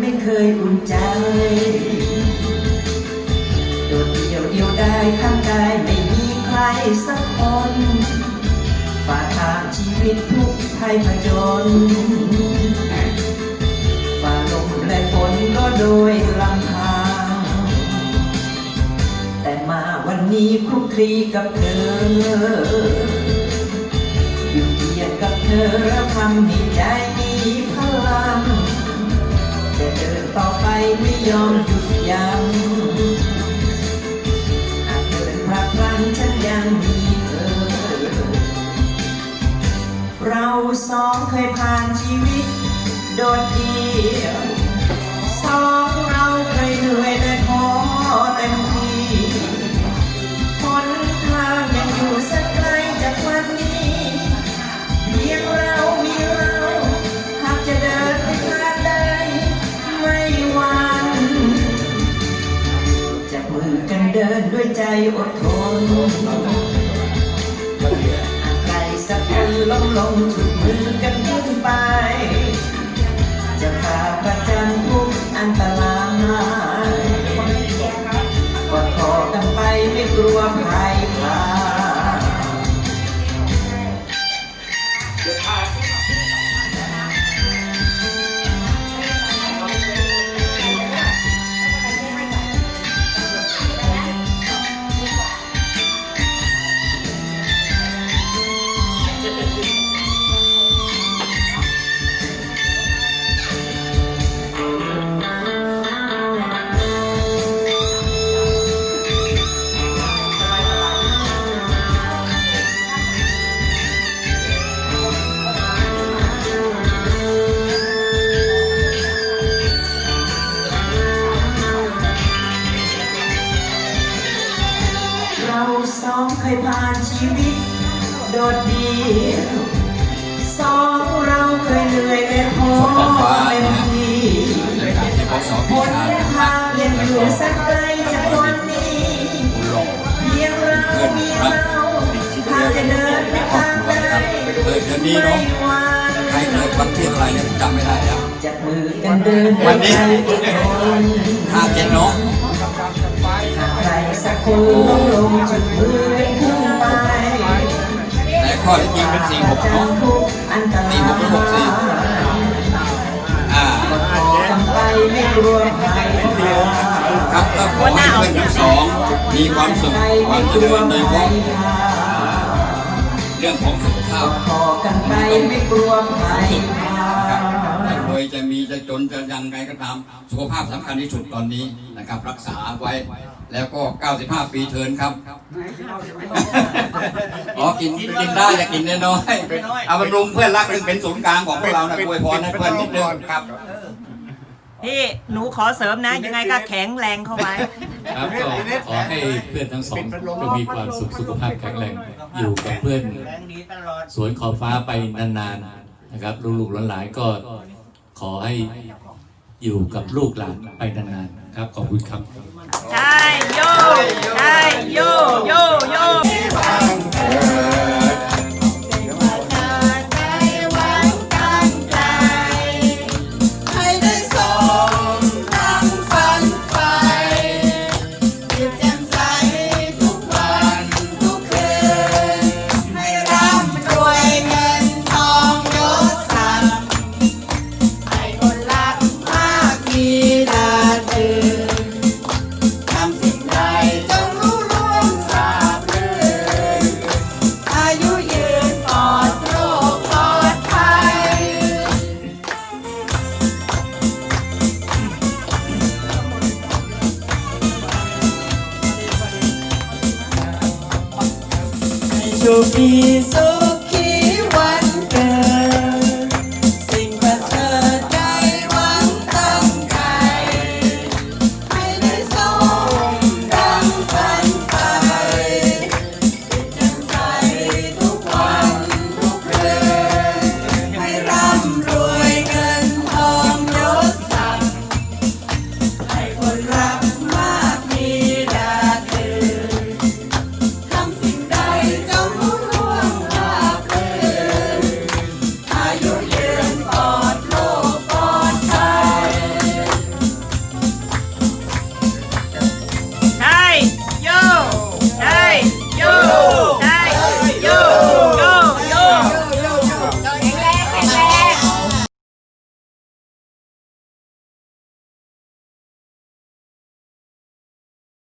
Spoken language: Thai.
ไม่เคยอุ่นใจ โดดเดี่ยวเดียวได้ข้างกายไม่มีใครสักคนฝ่าทางชีวิตทุกภัยผจญฝ่าลมและฝนก็โดยลำพังแต่มาวันนี้คลุกคลีกับเธอ อยู่เคียงกับเธอแล้วทำให้ใจมี ยอมหยุดยัง้งอาจเดินพลาดพลั้งฉันยังมีเธอ เราสองเคยผ่านชีวิต โดดเดี่ยวสองเราเคยเหนื่อย ใจอดทนหากใครสักคนล้มลงถูกมือกันขึ้นไป จะพาประจันทุกอันตรายกอดคอกันไปไม่กลัวใคร เคยผ่านชีวิต โดดเดี่ยวสองเราเคยเหนื่อยและท้อเต็มที่รายการที่ปสหพินชาทางยังอยู่สักไกลจากวันนี้บุญหลงเพียงเราเพื่อนมีรักเราติดชิดถ้าเรื่อจะเดินไปครอบทางครัวใดนะครับเกิดเดือนนี้ไม่เนาะหวันใครเกิดวันที่อะไรเนี่ยผมจำไม่ได้แล้วจับมือกันเดินวันนี้ด้วยใจอดทนห้าเจ็ดเนาะหากใครสักคน อที่จริงเป็นสี่หกเนาะสี่หกหรือหกสี่อ่าขอกันไปไม่กลัวใครครับก็ขอให้เพื่อนทั้งสองมีความสุขความเจริญโดยเฉพาะเรื่องของสุขภาพขอกันไปไม่กลัวใครครับจะรวยจะมีจะจนจะยังไงก็ตามสุขภาพสำคัญที่สุดตอนนี้นะครับ รักษาไว้ แล้วก็ 95 ปีเทินครับ อ๋อ กินกินได้แต่กินน้อยๆเอาบำรุงเพื่อนรักซึ่งเป็นศูนย์กลางของพวกเรานะอวยพรให้เพื่อนนิดนึงครับ พี่หนูขอเสริมนะ ยังไงก็แข็งแรงเข้าไว้ ครับก็ขอให้เพื่อนทั้งสองจงมีความสุขสุขภาพแข็งแรง อยู่กับเพื่อนสวนขอบฟ้าไปนานๆนะครับ ลูกๆหลานๆก็ขอให้อยู่กับลูกหลานไปนานๆครับ ขอบคุณครับ ใช่ โชคดีส